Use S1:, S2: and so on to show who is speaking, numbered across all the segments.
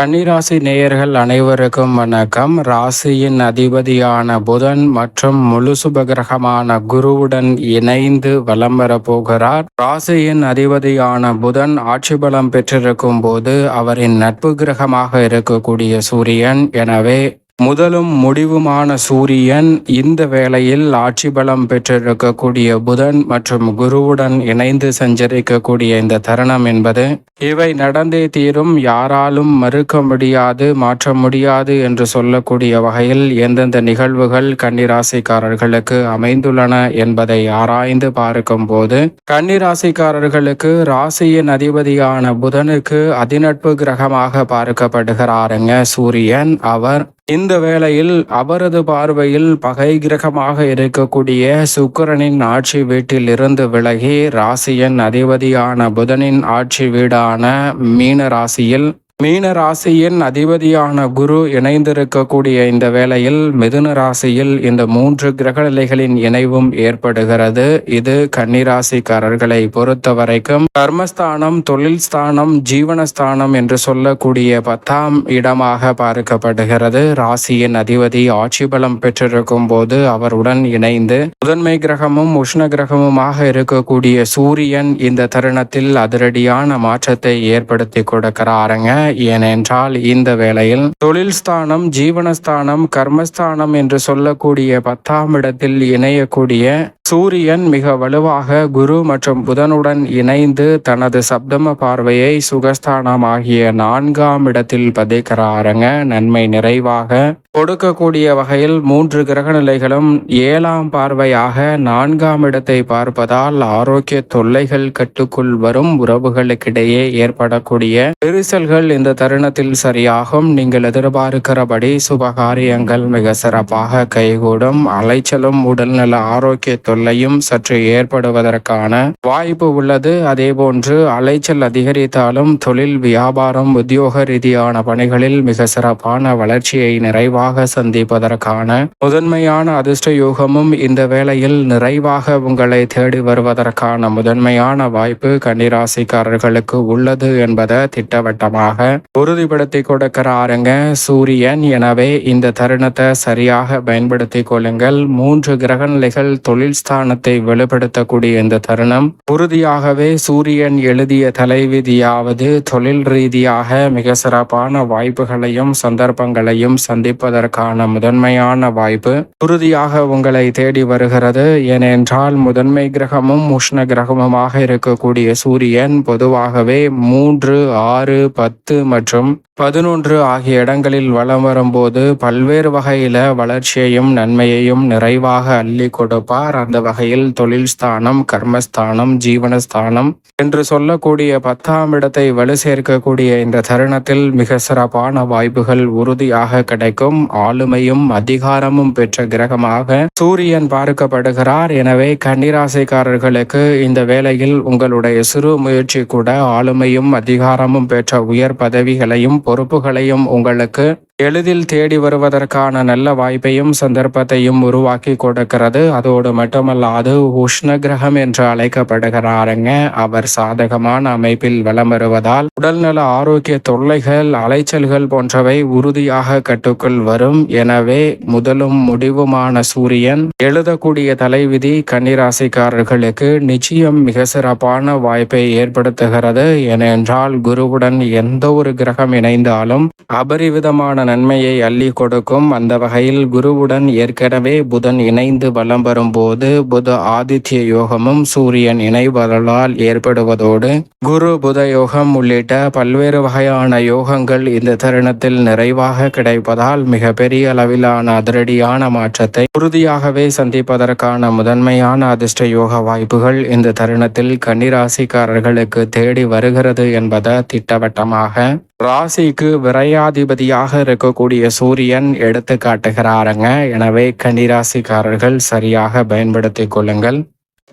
S1: கன்னிராசி நேயர்கள் அனைவருக்கும் வணக்கம். ராசியின் அதிபதியான புதன் மற்றும் முழு சுபகிரகமான குருவுடன் இணைந்து வலம் போகிறார். ராசியின் அதிபதியான புதன் ஆட்சி பலம் பெற்றிருக்கும் போது அவரின் நட்பு கிரகமாக இருக்கக்கூடிய சூரியன். எனவே முதலும் முடிவுமான சூரியன் இந்த வேளையில் ஆட்சி பலம் பெற்றிருக்கக்கூடிய புதன் மற்றும் குருவுடன் இணைந்து சஞ்சரிக்கக்கூடிய இந்த தருணம் என்பது இவை நடந்தே தீரும் யாராலும் மறுக்க முடியாது மாற்ற முடியாது என்று சொல்லக்கூடிய வகையில் எந்தெந்த நிகழ்வுகள் கன்னிராசிக்காரர்களுக்கு அமைந்துள்ளன என்பதை ஆராய்ந்து பார்க்கும் போது கன்னிராசிக்காரர்களுக்கு ராசியின் அதிபதியான புதனுக்கு அதிநட்பு கிரகமாக பார்க்கப்படுகிறாருங்க சூரியன் அவர் இந்த வேளையில் அவரது பார்வையில் பகை கிரகமாக இருக்கக்கூடிய சுக்கிரனின் ஆட்சி வீட்டில் இருந்து விலகி ராசியின் அதிபதியான புதனின் ஆட்சி வீடான மீன ராசியில் மீன ராசியின் அதிபதியான குரு இணைந்திருக்கக்கூடிய இந்த வேளையில் மிதுன ராசியில் இந்த மூன்று கிரகநிலைகளின் இணைவும் ஏற்படுகிறது. இது கன்னிராசிக்காரர்களை பொறுத்த வரைக்கும் கர்மஸ்தானம் தொழில் ஸ்தானம் ஜீவனஸ்தானம் என்று சொல்லக்கூடிய பத்தாம் இடமாக பார்க்கப்படுகிறது. ராசியின் அதிபதி ஆட்சி பலம் பெற்றிருக்கும் போது அவருடன் இணைந்து முதன்மை கிரகமும் உஷ்ண கிரகமுமாக இருக்கக்கூடிய சூரியன் இந்த தருணத்தில் அதிரடியான மாற்றத்தை ஏற்படுத்தி கொடுக்கிறாருங்க. ஏனென்றால் இந்த வேளையில் தொழில் ஸ்தானம் ஜீவனஸ்தானம் கர்மஸ்தானம் என்று சொல்லக்கூடிய பத்தாம் இடத்தில் இணையக்கூடிய சூரியன் மிக வலுவாக குரு மற்றும் புதனுடன் இணைந்து தனது சப்தம பார்வையை சுகஸ்தானம் ஆகிய நான்காம் இடத்தில் பதிக்கிறாருங்க. நன்மை நிறைவாக கொடுக்கக்கூடிய வகையில் மூன்று கிரக நிலைகளும் ஏழாம் பார்வையாக நான்காம் இடத்தை பார்ப்பதால் ஆரோக்கிய தொல்லைகள் கட்டுக்குள் வரும். உறவுகளுக்கிடையே ஏற்படக்கூடிய விரிசல்கள் இந்த தருணத்தில் சரியாகும். நீங்கள் எதிர்பார்க்கிறபடி சுபகாரியங்கள் மிக சிறப்பாக கைகூடும். அலைச்சலும் உடல்நல ஆரோக்கிய தொல்லையும் சற்று ஏற்படுவதற்கான வாய்ப்பு உள்ளது. அதேபோன்று அலைச்சல் அதிகரித்தாலும் தொழில் வியாபாரம் உத்தியோக ரீதியான பணிகளில் மிக சிறப்பான வளர்ச்சியை நிறைவாக சந்திப்பதற்கான முதன்மையான அதிர்ஷ்ட யோகமும் இந்த வேளையில் நிறைவாக உங்களை தேடி வருவதற்கான முதன்மையான வாய்ப்பு கன்னிராசிக்காரர்களுக்கு உள்ளது என்பதை திட்டவட்டமாக உறுதிப்படுத்தி கொடுக்கிறாருங்க. சூரியன் எனவே இந்த தருணத்தை சரியாக பயன்படுத்தி கொள்ளுங்கள். மூன்று கிரக நிலைகள் தொழில் ஸ்தானத்தை வெளிப்படுத்தக்கூடிய இந்த தருணம் உறுதியாகவே சூரியன் எழுதிய தலைவிதியாவது தொழில் ரீதியாக மிக சிறப்பான வாய்ப்புகளையும் சந்தர்ப்பங்களையும் சந்திப்பதற்கான முதன்மையான வாய்ப்பு. உறுதியாக உங்களை தேடி வருகிறது. ஏனென்றால் முதன்மை கிரகமும் உஷ்ண கிரகமுமாக இருக்கக்கூடிய சூரியன் பொதுவாகவே மூன்று ஆறு பத்து மற்றும் பதினொன்று ஆகிய இடங்களில் வலம் வரும்போது பல்வேறு வகையில வளர்ச்சியையும் நன்மையையும் நிறைவாக அள்ளி கொடுப்பார். அந்த வகையில் தொழில் ஸ்தானம் கர்மஸ்தானம் ஜீவனஸ்தானம் என்று சொல்லக்கூடிய பத்தாம் இடத்தை வலு சேர்க்கக்கூடிய இந்த தருணத்தில் மிக சிறப்பான வாய்ப்புகள் உறுதியாக கிடைக்கும். ஆளுமையும் அதிகாரமும் பெற்ற கிரகமாக சூரியன் பார்க்கப்படுகிறார். எனவே கன்னிராசிக்காரர்களுக்கு இந்த வேளையில் உங்களுடைய சிறு முயற்சி கூட ஆளுமையும் அதிகாரமும் பெற்ற உயர் பதவிகளையும் பொறுப்புகளையும் உங்களுக்கு எளிதில் தேடி வருவதற்கான நல்ல வாய்ப்பையும் சந்தர்ப்பத்தையும் உருவாக்கி கொடுக்கிறது. அதோடு மட்டுமல்லாது உஷ்ண கிரகம் என்று அழைக்கப்படுகிறாருங்க. அவர் சாதகமான அமைப்பில் வலம் வருவதால் உடல்நல ஆரோக்கிய தொல்லைகள் அலைச்சல்கள் போன்றவை உறுதியாக கட்டுக்குள் வரும். எனவே முதலும் முடிவுமான சூரியன் எழுதக்கூடிய தலைவிதி கன்னிராசிக்காரர்களுக்கு நிச்சயம் மிக சிறப்பான வாய்ப்பை ஏற்படுத்துகிறது. ஏனென்றால் குருவுடன் எந்த ஒரு கிரகம் இணைந்தாலும் அபரிவிதமான நன்மையை அள்ளி கொடுக்கும். அந்த வகையில் குருவுடன் ஏற்கனவே புதன் இணைந்து வலம் வரும்போது புத ஆதித்ய யோகமும் சூரியன் இணைவதால் ஏற்படுவதோடு குரு புத யோகம் உள்ளிட்ட பல்வேறு வகையான யோகங்கள் இந்த தருணத்தில் நிறைவாக கிடைப்பதால் மிக பெரிய அளவிலான அதிரடியான மாற்றத்தை உறுதியாகவே சந்திப்பதற்கான முதன்மையான அதிர்ஷ்ட யோக வாய்ப்புகள் இந்த தருணத்தில் கன்னிராசிக்காரர்களுக்கு தேடி வருகிறது என்பதை திட்டவட்டமாக ராசிக்கு விரையாதிபதியாக இருக்கக்கூடிய சூரியன் எடுத்து காட்டுகிறாருங்க எனவே கன்னிராசிக்காரர்கள் சரியாக பயன்படுத்திக் கொள்ளுங்கள்.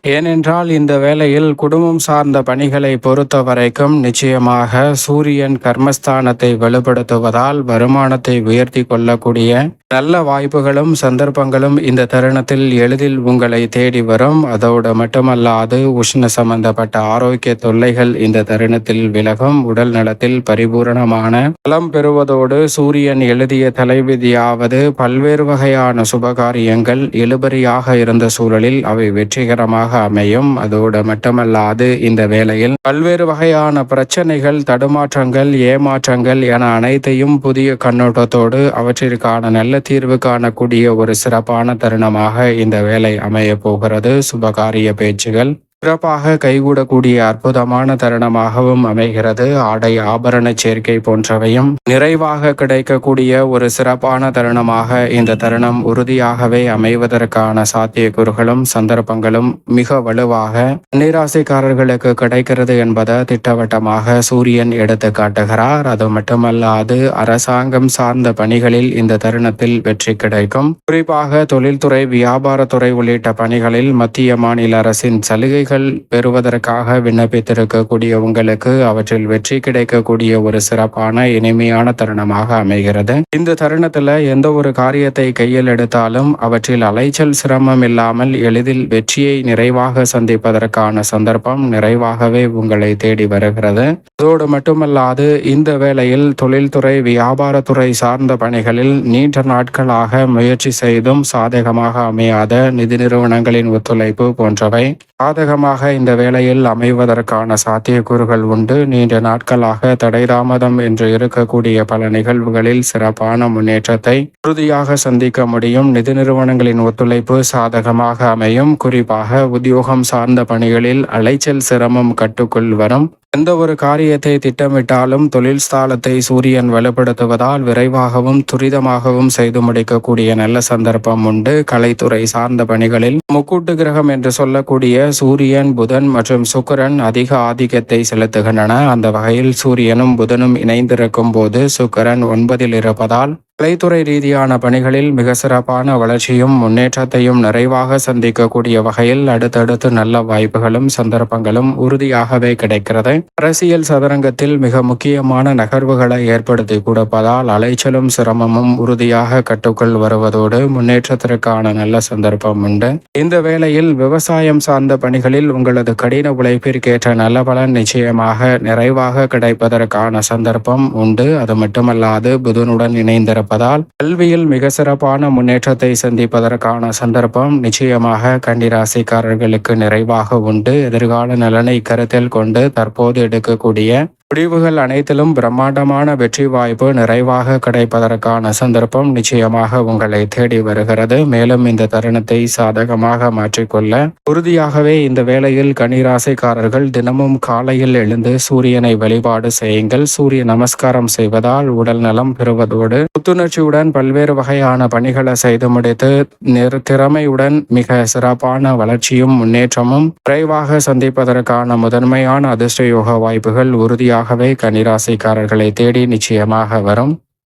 S1: ஏனென்றால் இந்த வேளையில் குடும்பம் சார்ந்த பணிகளை பொறுத்த வரைக்கும் நிச்சயமாக சூரியன் கர்மஸ்தானத்தை வலுப்படுத்துவதால் வருமானத்தை உயர்த்தி கொள்ளக்கூடிய நல்ல வாய்ப்புகளும் சந்தர்ப்பங்களும் இந்த தருணத்தில் எளிதில் உங்களை தேடி வரும். அதோடு மட்டுமல்லாது உஷ்ண சம்பந்தப்பட்ட ஆரோக்கிய தொல்லைகள் இந்த தருணத்தில் விலகும். உடல் நலத்தில் பரிபூரணமான பலம் பெறுவதோடு சூரியன் எழுதிய தலைவிதியாவது பல்வேறு வகையான சுபகாரியங்கள் இழுபறியாக இருந்த சூழலில் அவை வெற்றிகரமாக அமையும் அதோடு மட்டுமல்லாது இந்த வேளையில் பல்வேறு வகையான பிரச்சனைகள் தடுமாற்றங்கள் ஏமாற்றங்கள் என அனைத்தையும் புதிய கண்ணோட்டத்தோடு அவற்றிற்கான நல்ல தீர்வு காணக்கூடிய ஒரு சிறப்பான தருணமாக இந்த வேலை அமைய போகிறது. சுபகாரிய பேச்சுகள். சிறப்பாக கைகூடக்கூடிய அற்புதமான தருணமாகவும் அமைகிறது. ஆடை ஆபரண சேர்க்கை போன்றவையும் நிறைவாக கிடைக்கக்கூடிய ஒரு சிறப்பான தருணமாக இந்த தருணம் உறுதியாகவே அமைவதற்கான சாத்தியக்கூறுகளும் சந்தர்ப்பங்களும் மிக வலுவாக நீராசிக்காரர்களுக்கு கிடைக்கிறது என்பதை திட்டவட்டமாக சூரியன் எடுத்து காட்டுகிறார். அது மட்டுமல்லாது அரசாங்கம் சார்ந்த பணிகளில் இந்த தருணத்தில் வெற்றி கிடைக்கும். குறிப்பாக தொழில்துறை வியாபாரத்துறை உள்ளிட்ட பணிகளில் மத்திய மாநில அரசின் சலுகைகள் பெறுவதற்காக விண்ணப்பித்திருக்கக்கூடிய உங்களுக்கு அவற்றில் வெற்றி கிடைக்கக்கூடிய ஒரு சிறப்பான இனிமையான தருணமாக அமைகிறது. இந்த தருணத்துல எந்த ஒரு காரியத்தை கையில் எடுத்தாலும் அவற்றில் அலைச்சல் சிரமம் இல்லாமல் எளிதில் வெற்றியை நிறைவாக சந்திப்பதற்கான சந்தர்ப்பம் நிறைவாகவே உங்களை தேடி வருகிறது. அதோடு மட்டுமல்லாது இந்த வேளையில் தொழில்துறை வியாபாரத்துறை சார்ந்த பணிகளில் நீண்ட நாட்களாக முயற்சி செய்தும் சாதகமாக அமையாத நிதி நிறுவனங்களின் ஒத்துழைப்பு போன்றவை சாதகமாக இந்த வேளையில் அமைவதற்கான சாத்தியக்கூறுகள் உண்டு. நீண்ட நாட்களாக தடை தாமதம் என்று இருக்கக்கூடிய பல நிகழ்வுகளில் சிறப்பான முன்னேற்றத்தை உறுதியாக சந்திக்க முடியும். நிதி நிறுவனங்களின் ஒத்துழைப்பு சாதகமாக அமையும். குறிப்பாக உத்தியோகம் சார்ந்த பணிகளில் அலைச்சல் சிரமம் கட்டுக்குள் வரும். எந்த ஒரு காரியத்தை திட்டமிட்டாலும் தொழில் ஸ்தாலத்தை சூரியன் வலுப்படுத்துவதால் விரைவாகவும் துரிதமாகவும் செய்து முடிக்கக்கூடிய நல்ல சந்தர்ப்பம் உண்டு. கலைத்துறை சார்ந்த பணிகளில் முக்கூட்டு கிரகம் என்று சொல்லக்கூடிய சூரியன் புதன் மற்றும் சுக்கரன் அதிக ஆதிக்கத்தை செலுத்துகின்றன. அந்த வகையில் சூரியனும் புதனும் இணைந்திருக்கும் போது சுக்கரன் ஒன்பதில் இருப்பதால் கலைத்துறை ரீதியான பணிகளில் மிக சிறப்பான வளர்ச்சியும் முன்னேற்றத்தையும் நிறைவாக சந்திக்கக்கூடிய வகையில் அடுத்தடுத்து நல்ல வாய்ப்புகளும் சந்தர்ப்பங்களும் உறுதியாகவே கிடைக்கிறது. அரசியல் சதுரங்கத்தில் மிக முக்கியமான நகர்வுகளை ஏற்படுத்தி கொடுப்பதால் அலைச்சலும் சிரமமும் உறுதியாக கட்டுக்குள் வருவதோடு முன்னேற்றத்திற்கான நல்ல சந்தர்ப்பம் உண்டு. இந்த வேளையில் விவசாயம் சார்ந்த பணிகளில் உங்களது கடின உழைப்பிற்கேற்ற நல்ல பலன் நிச்சயமாக நிறைவாக கிடைப்பதற்கான சந்தர்ப்பம் உண்டு. அது மட்டுமல்லாது புதனுடன் இருப்பதால் கல்வியில் மிக சிறப்பான முன்னேற்றத்தை சந்திப்பதற்கான சந்தர்ப்பம் நிச்சயமாக கன்னிராசிக்காரர்களுக்கு நிறைவாக உண்டு. எதிர்கால நலனை கருத்தில் கொண்டு தற்போது எடுக்கக்கூடிய முடிவுகள் அனைத்திலும் பிரம்மாண்டமான வெற்றி வாய்ப்பு நிறைவாக கிடைப்பதற்கான சந்தர்ப்பம் நிச்சயமாக உங்களை தேடி வருகிறது. மேலும் இந்த தருணத்தை சாதகமாக மாற்றிக்கொள்ள உறுதியாகவே இந்த வேளையில் கனிராசைக்காரர்கள் தினமும் காலையில் எழுந்து சூரியனை வழிபாடு செய்யுங்கள். சூரிய நமஸ்காரம் செய்வதால் உடல் நலம் பெறுவதோடு புத்துணர்ச்சியுடன் பல்வேறு வகையான பணிகளை செய்து முடித்து திறமையுடன் மிக சிறப்பான வளர்ச்சியும் முன்னேற்றமும் விரைவாக சந்திப்பதற்கான முதன்மையான அதிர்ஷ்ட யோக வாய்ப்புகள் உறுதியாக வழியாகவே கன்னிராசிக்காரர்களை தேடி நிச்சயமாக வரும்.